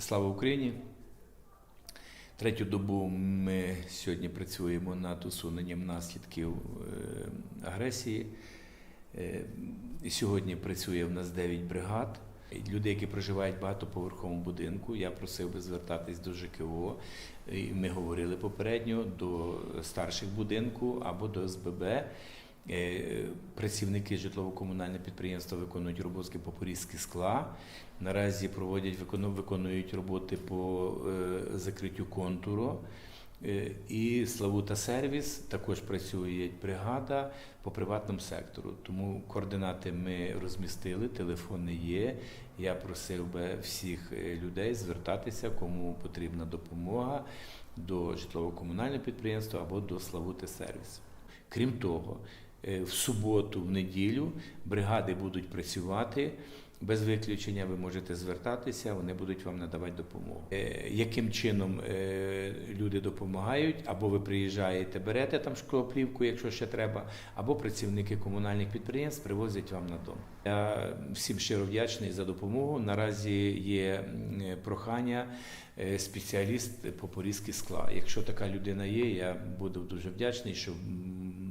Слава Україні! Третю добу ми сьогодні працюємо над усуненням наслідків е, агресії. Е, Сьогодні працює в нас 9 бригад. Люди, які проживають в багатоповерховому будинку, я просив би звертатись до ЖКО. Ми говорили попередньо до старших будинку або до СББ. Е, Працівники житлово-комунального підприємства виконують роботи по порізки скла. Наразі проводять викону- виконують роботи по е, закриттю контуру. Е, І Славута сервіс також працює бригада по приватному сектору. Тому координати ми розмістили, телефони є. Я просив би всіх людей звертатися, кому потрібна допомога до житлово-комунального підприємства або до Славути сервіс. Крім того, в суботу, в неділю бригади будуть працювати. Без виключення ви можете звертатися, вони будуть вам надавати допомогу. Е, Яким чином е, люди допомагають? Або ви приїжджаєте, берете там шклоплівку, якщо ще треба, або працівники комунальних підприємств привозять вам на дом. Я всім щиро вдячний за допомогу. Наразі є прохання е, спеціаліст по скла. Якщо така людина є, я буду дуже вдячний, щоб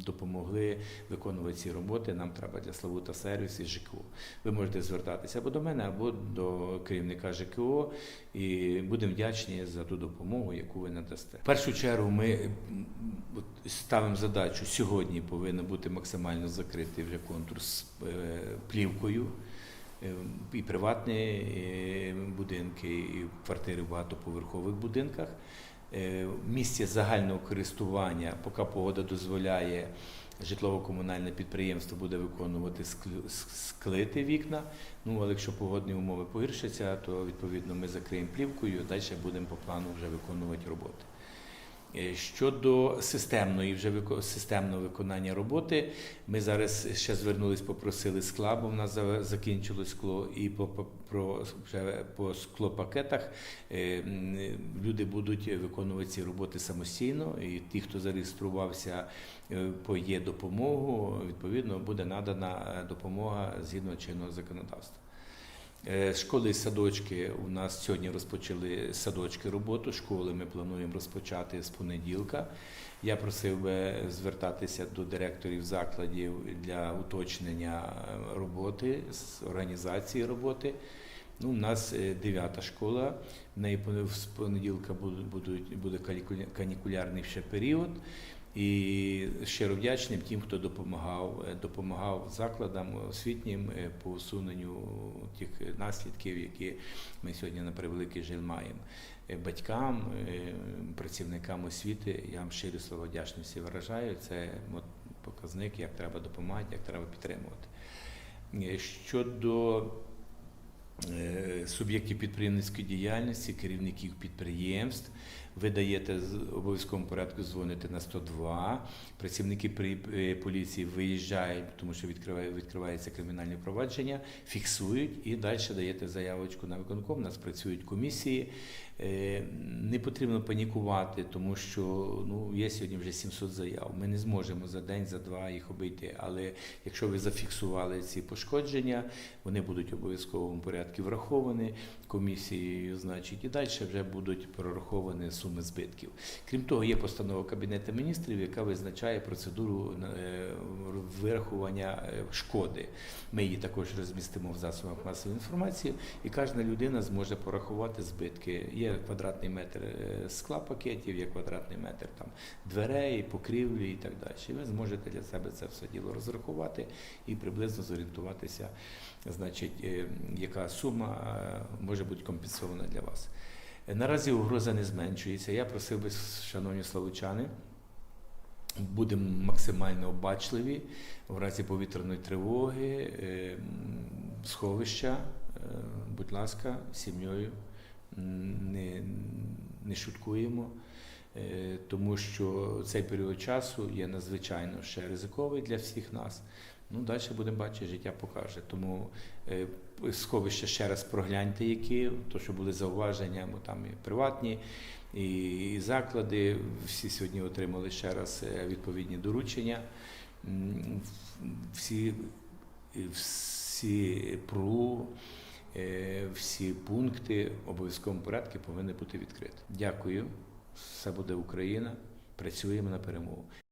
допомогли виконувати ці роботи. Нам треба для Славута сервіс і ЖКО. Ви можете звертатися або до мене, або до керівника ЖКО, і будемо вдячні за ту допомогу, яку ви надасте. В першу чергу ми ставимо задачу сьогодні повинен бути максимально закритий вже контур з е, плівкою. Е, І приватні будинки, і квартири в багатоповерхових будинках. Е, В місці загального користування, поки погода дозволяє, житлово-комунальне підприємство буде виконувати склити вікна. Ну, але якщо погодні умови погіршаться, то відповідно ми закриємо плівкою, далі будемо по плану вже виконувати роботи. Е, Щодо системної вже системного виконання роботи, ми зараз ще звернулись, попросили скла, бо в нас закінчилось скло, і по, про, вже по склопакетах е, люди будуть виконувати ці роботи самостійно. І ті, хто зареєструвався е, по є допомогу, відповідно буде надана допомога згідно чинного законодавства. Е, Школи і садочки у нас сьогодні розпочали садочки роботу. Школи ми плануємо розпочати з понеділка. Я просив би звертатися до директорів закладів для уточнення е, роботи, з організації роботи. Ну, у нас е, дев'ята школа. В неї з понеділка буде канікулярний ще період. І щиро вдячним тим, хто допомагав, е, допомагав закладам освітнім е, по усуненню тих наслідків, які ми сьогодні на превеликий жаль маємо. Е, Батькам, працівникам освіти я вам щирі слова вдячності виражаю. Це от показник, як треба допомагати, як треба підтримувати. Щодо суб'єктів підприємницької діяльності, керівників підприємств. Ви даєте з обов'язковому порядку дзвонити на 102. Працівники е, поліції виїжджають, тому що відкриває, відкривається кримінальне провадження, фіксують і далі даєте заявочку на виконком. У нас працюють комісії. Е, Не потрібно панікувати, тому що ну, є сьогодні вже 700 заяв. Ми не зможемо за день, за два їх обійти. Але якщо ви зафіксували ці пошкодження, вони будуть обов'язковому порядку враховані комісією, значить, і далі вже будуть прораховані суми збитків. Крім того, є постанова Кабінету міністрів, яка визначає процедуру е, вирахування е, шкоди. Ми її також розмістимо в засобах масової інформації, і кожна людина зможе порахувати збитки. Є квадратний метр е, скла пакетів, є квадратний метр там дверей, покрівлі і так далі. І ви зможете для себе це все діло розрахувати і приблизно зорієнтуватися, значить, е, яка сума е, може бути компенсована для вас. Наразі угроза не зменшується. Я просив би, шановні славучани, будемо максимально обачливі в разі повітряної тривоги, сховища, будь ласка, сім'єю не, не шуткуємо. е, Тому що цей період часу є надзвичайно ще ризиковий для всіх нас. Ну, далі будемо бачити, життя покаже. Тому е, сховища ще раз прогляньте, які, то що були зауваження, бо там і приватні, і, заклади. Всі сьогодні отримали ще раз е, відповідні доручення. Всі, всі ПРУ, всі пункти в порядку повинні бути відкриті. Дякую. Все буде Україна. Працюємо на перемогу.